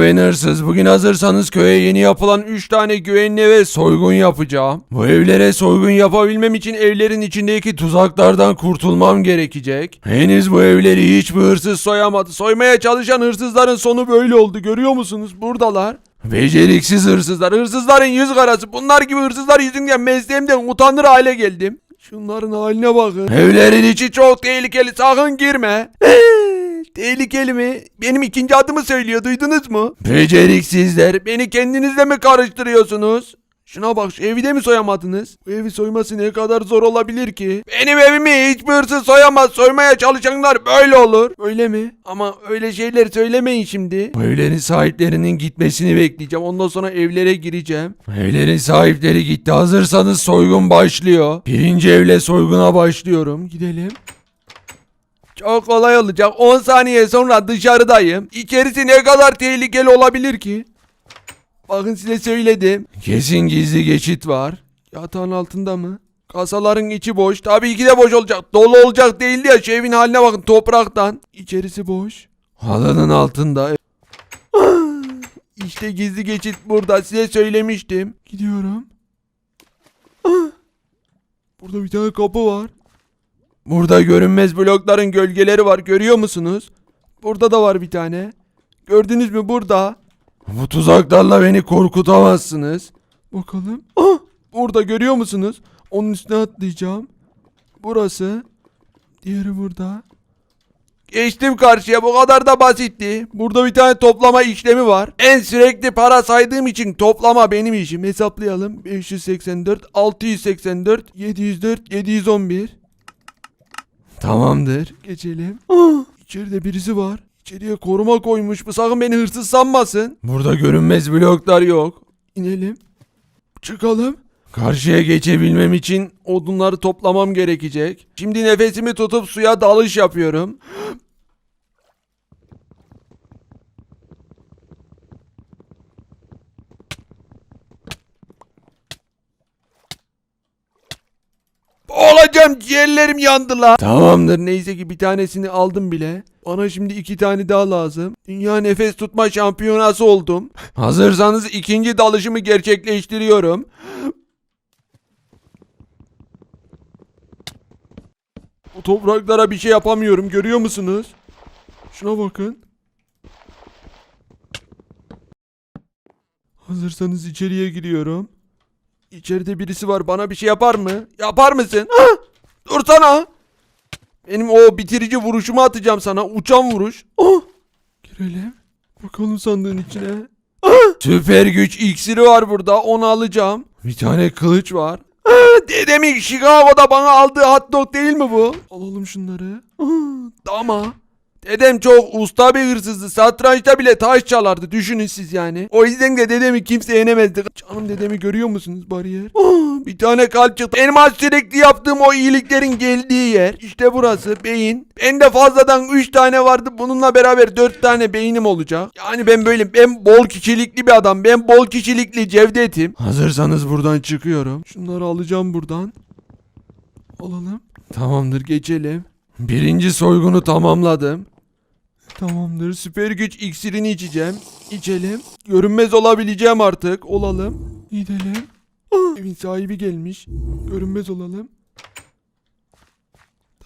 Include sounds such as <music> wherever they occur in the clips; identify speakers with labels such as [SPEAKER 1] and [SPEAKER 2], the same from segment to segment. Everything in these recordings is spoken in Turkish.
[SPEAKER 1] Ben hırsız. Bugün hazırsanız köye yeni yapılan 3 tane güvenli eve soygun yapacağım. Bu evlere soygun yapabilmem için evlerin içindeki tuzaklardan kurtulmam gerekecek. Henüz bu evleri hiçbir hırsız soyamadı. Soymaya çalışan hırsızların sonu böyle oldu. Görüyor musunuz? Buradalar. Beceriksiz hırsızlar. Hırsızların yüz karası. Bunlar gibi hırsızlar yüzünden mesleğimden utanır hale geldim. Şunların haline bakın. Evlerin içi çok tehlikeli. Sakın girme. Tehlikeli mi? Benim ikinci adımı söylüyor duydunuz mu? Beceriksizler beni kendinizle mi karıştırıyorsunuz? Şuna bak şu evi de mi soyamadınız? Bu evi soyması ne kadar zor olabilir ki? Benim evimi hiçbir hırsız soyamaz. Soymaya çalışanlar böyle olur. Öyle mi? Ama öyle şeyler söylemeyin şimdi. Bu evlerin sahiplerinin gitmesini bekleyeceğim. Ondan sonra evlere gireceğim. Evlerin sahipleri gitti. Hazırsanız soygun başlıyor. Birinci evle soyguna başlıyorum. Gidelim. Çok kolay olacak. 10 saniye sonra dışarıdayım. İçerisi ne kadar tehlikeli olabilir ki? Bakın size söyledim. Kesin gizli geçit var. Yatağın altında mı? Kasaların içi boş. Tabii ki de boş olacak. Dolu olacak değildi ya. Şu evin haline bakın topraktan. İçerisi boş. Halının altında. işte gizli geçit burada. Size söylemiştim. Gidiyorum. Burada bir tane kapı var. Burada görünmez blokların gölgeleri var görüyor musunuz? Burada da var bir tane. Gördünüz mü burada? Bu tuzaklarla beni korkutamazsınız. Bakalım. Ah! Burada görüyor musunuz? Onun üstüne atlayacağım. Burası. Diğeri burada. Geçtim karşıya bu kadar da basitti. Burada bir tane toplama işlemi var. En sürekli para saydığım için toplama benim işim. Hesaplayalım. 584, 684, 704, 711. Tamamdır. Geçelim. Ah, içeride birisi var. İçeriye koruma koymuş. Bu sakın beni hırsız sanmasın. Burada görünmez bloklar yok. İnelim. Çıkalım. Karşıya geçebilmem için odunları toplamam gerekecek. Şimdi nefesimi tutup suya dalış yapıyorum. <gasps> Olacağım ciğerlerim yandı la. Tamamdır neyse ki bir tanesini aldım bile. Bana şimdi iki tane daha lazım. Dünya nefes tutma şampiyonası oldum. Hazırsanız ikinci dalışımı gerçekleştiriyorum. Bu topraklara bir şey yapamıyorum görüyor musunuz? Şuna bakın. Hazırsanız içeriye giriyorum. İçeride birisi var. Bana bir şey yapar mı? Yapar mısın? Ha? Dursana. Benim o bitirici vuruşumu atacağım sana. Uçan vuruş. Oh. Girelim. Bakalım sandığın içine. Ah! Süper güç iksiri var burada. Onu alacağım. Bir tane kılıç var. Dedemin Chicago'da bana aldığı hot dog değil mi bu? Alalım şunları. Dama. Dedem çok usta bir hırsızdı. Satrançta bile taş çalardı. Düşünün siz yani. O yüzden de dedemi kimse yenemezdi. Canım dedemi görüyor musunuz bariyer? Ah, bir tane kalp çıktı. Az sürekli yaptığım o iyiliklerin geldiği yer. İşte burası beyin. Bende fazladan 3 tane vardı. Bununla beraber 4 tane beynim olacak. Yani ben böyle ben bol kişilikli bir adam. Ben bol kişilikli Cevdet'im. Hazırsanız buradan çıkıyorum. Şunları alacağım buradan. Alalım. Tamamdır geçelim. Birinci soygunu tamamladım. Tamamdır. Süper güç iksirini içeceğim. İçelim. Görünmez olabileceğim artık. Olalım. Gidelim. Ah, evin sahibi gelmiş. Görünmez olalım.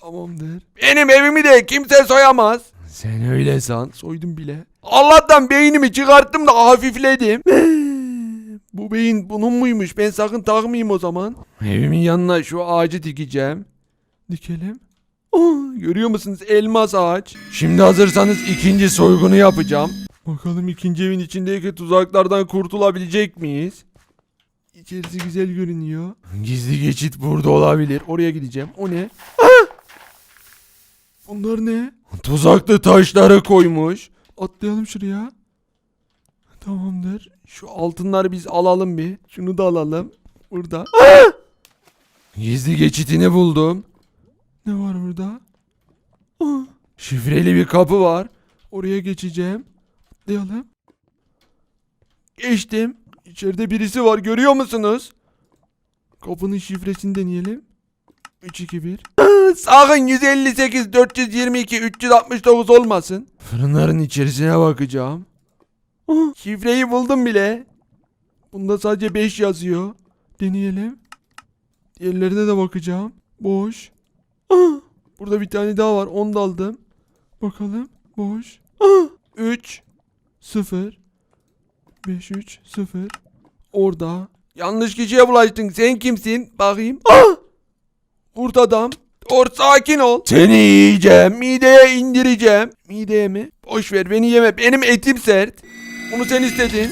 [SPEAKER 1] Tamamdır. Benim evimi de kimse soyamaz. Sen öyle san. Soydum bile. Allah'tan beynimi çıkarttım da hafifledim. <gasps> Bu beyin bunun muymuş? Ben sakın takmayayım o zaman. Evimin yanına şu ağacı dikeceğim. Dikelim. Aa, görüyor musunuz elmas ağaç. Şimdi hazırsanız ikinci soygunu yapacağım. Bakalım ikinci evin içindeki tuzaklardan kurtulabilecek miyiz? İçerisi güzel görünüyor. Gizli geçit burada olabilir. Oraya gideceğim. O ne? Ah! Bunlar ne? Tuzaklı taşları koymuş. Atlayalım şuraya. Tamamdır. Şu altınları biz alalım bir. Şunu da alalım. Burada. Ah! Gizli geçitini buldum. Ne var burada? Ah, şifreli bir kapı var. Oraya geçeceğim. Atlayalım. Geçtim. İçeride birisi var görüyor musunuz? Kapının şifresini deneyelim. 321. Ah, Sakın 158 422 369 olmasın. Fırınların içerisine bakacağım. Şifreyi buldum bile. Bunda sadece 5 yazıyor. Deneyelim. Diğerlerine de bakacağım. Boş. <gasps> Burada bir tane daha var. Onu da aldım. Bakalım. Boş. 3 0 5 3 0 Orada. Yanlış kişiye bulaştın. Sen kimsin? Bakayım. Ah! <gasps> Kurt adam. Or sakin ol. Seni yiyeceğim. Mideye indireceğim. Mideye mi? Boş ver beni yeme. Benim etim sert. Bunu sen istedin.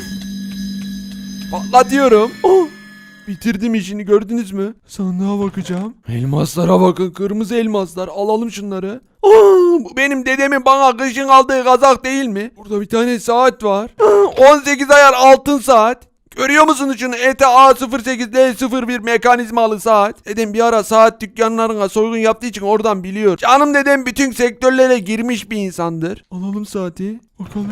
[SPEAKER 1] Patlatıyorum. Oh! <gasps> Bitirdim işini gördünüz mü? Sandığa bakacağım. Elmaslara bakın kırmızı elmaslar. Alalım şunları. Aa, bu benim dedemin bana kışın aldığı kazak değil mi? Burada bir tane saat var. Aa, 18 ayar altın saat. Görüyor musunuz şunu? ETA A08D01 mekanizmalı saat. Dedem bir ara saat dükkanlarına soygun yaptığı için oradan biliyor. Canım dedem bütün sektörlere girmiş bir insandır. Alalım saati. Bakalım.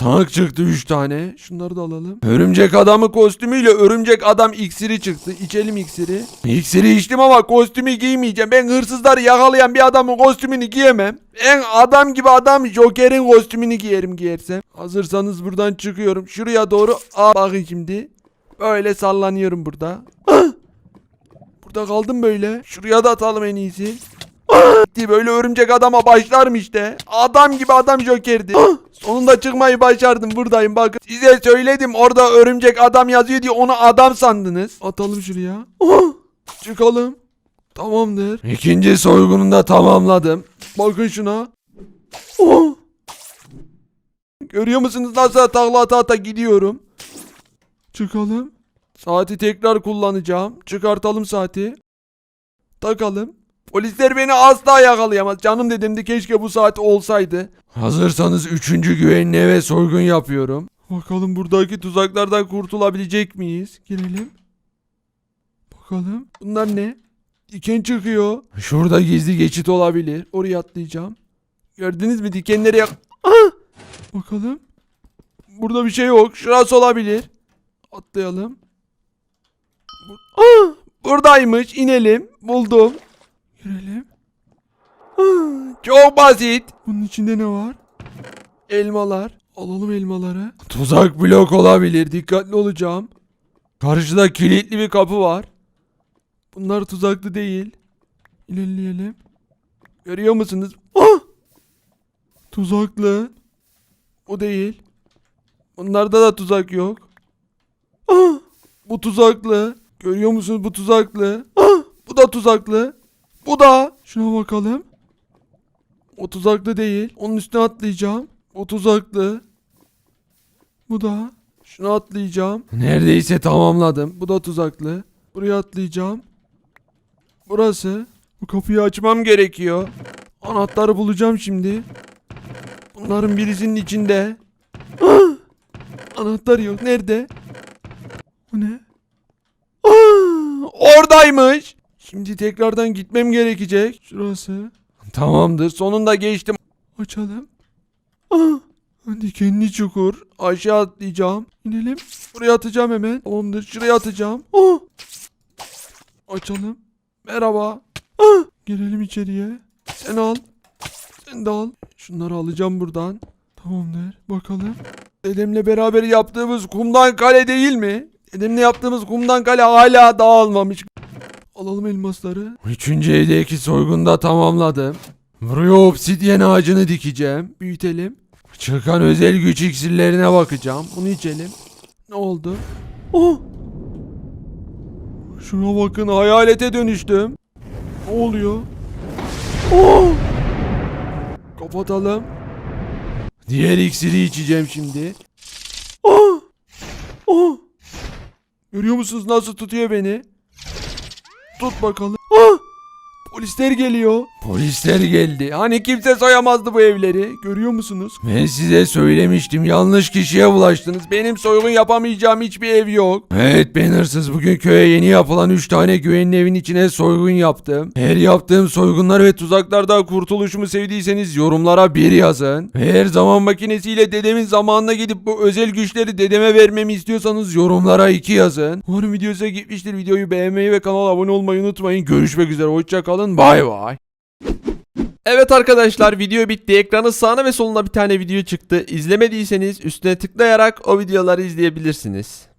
[SPEAKER 1] Tank çıktı 3 tane. Şunları da alalım. Örümcek adamı kostümüyle örümcek adam iksiri çıktı. İçelim iksiri. İksiri içtim ama kostümü giymeyeceğim. Ben hırsızları yakalayan bir adamın kostümünü giyemem. Ben adam gibi adam Joker'in kostümünü giyerim giyersem. Hazırsanız buradan çıkıyorum. Şuraya doğru. Aa bakın şimdi. Böyle sallanıyorum burada. Burada kaldım böyle. Şuraya da atalım en iyisi. Ah! Gitti böyle örümcek adama başlarım işte. Adam gibi adam Joker'di. Ah! Sonunda çıkmayı başardım buradayım bakın. Size söyledim orada örümcek adam yazıyor diye onu adam sandınız. Atalım şuraya. Ah! Çıkalım. Tamamdır. İkinci soygununu da tamamladım. Bakın şuna. Oh! Görüyor musunuz nasıl takla ata ata gidiyorum. Çıkalım. Saati tekrar kullanacağım. Çıkartalım saati. Takalım. Polisler beni asla yakalayamaz. Canım dedimdi keşke bu saat olsaydı. Hazırsanız üçüncü güvenli eve soygun yapıyorum. Bakalım buradaki tuzaklardan kurtulabilecek miyiz? Girelim. Bakalım. Bunlar ne? Diken çıkıyor. Şurada gizli geçit olabilir. Oraya atlayacağım. Gördünüz mü dikenleri yak... Bakalım. Burada bir şey yok. Şurası olabilir. Atlayalım. Bu- Ah! Buradaymış. İnelim. Buldum. Girelim. <gasps> Çok basit. Bunun içinde ne var? Elmalar. Alalım elmaları. Tuzak blok olabilir. Dikkatli olacağım. Karşıda kilitli bir kapı var. Bunlar tuzaklı değil. İlerleyelim. Görüyor musunuz? Ah! <gasps> Tuzaklı. O değil. Bunlarda da tuzak yok. Ah! <gasps> Bu tuzaklı. Görüyor musunuz bu tuzaklı? Ah! Bu da tuzaklı. Bu da. Şuna bakalım. O tuzaklı değil. Onun üstüne atlayacağım. O tuzaklı. Bu da. Şuna atlayacağım. Neredeyse tamamladım. Bu da tuzaklı. Buraya atlayacağım. Burası. Bu kapıyı açmam gerekiyor. Anahtarı bulacağım şimdi. Bunların birisinin içinde. Ah! Anahtar yok. Nerede? Bu ne? Ah! Oradaymış. Şimdi tekrardan gitmem gerekecek. Şurası. Tamamdır. Sonunda geçtim. Açalım. Ah! Dikenli çukur. Aşağı atlayacağım. İnelim. Buraya atacağım hemen. Tamamdır. Şuraya atacağım. Ah! Açalım. Merhaba. Ah! Girelim içeriye. Sen al. Sen de al. Şunları alacağım buradan. Tamamdır. Bakalım. Dedemle beraber yaptığımız kumdan kale değil mi? Dedemle yaptığımız kumdan kale hala dağılmamış. Alalım elmasları. Üçüncü evdeki soygunu da tamamladım. Buraya obsidyen ağacını dikeceğim. Büyütelim. Çıkan özel güç iksirlerine bakacağım. Bunu içelim. Ne oldu? Oh! Şuna bakın hayalete dönüştüm. Ne oluyor? Oh! Kapatalım. Diğer iksiri içeceğim şimdi. Oh! Oh! Görüyor musunuz nasıl tutuyor beni? Tut bakalım. Ah! Polisler geliyor. Polisler geldi. Hani kimse soyamazdı bu evleri. Görüyor musunuz? Ben size söylemiştim. Yanlış kişiye bulaştınız. Benim soygun yapamayacağım hiçbir ev yok. Evet ben hırsız. Bugün köye yeni yapılan 3 tane güvenli evin içine soygun yaptım. Eğer yaptığım soygunlar ve tuzaklardan kurtuluşumu sevdiyseniz yorumlara bir yazın. Eğer zaman makinesiyle dedemin zamanına gidip bu özel güçleri dedeme vermemi istiyorsanız yorumlara 2 yazın. Umarım video size gitmiştir. Videoyu beğenmeyi ve kanala abone olmayı unutmayın. Görüşmek üzere. Hoşçakalın. Bay bay.
[SPEAKER 2] Evet arkadaşlar video bitti. Ekranın sağına ve soluna bir tane video çıktı. İzlemediyseniz üstüne tıklayarak o videoları izleyebilirsiniz.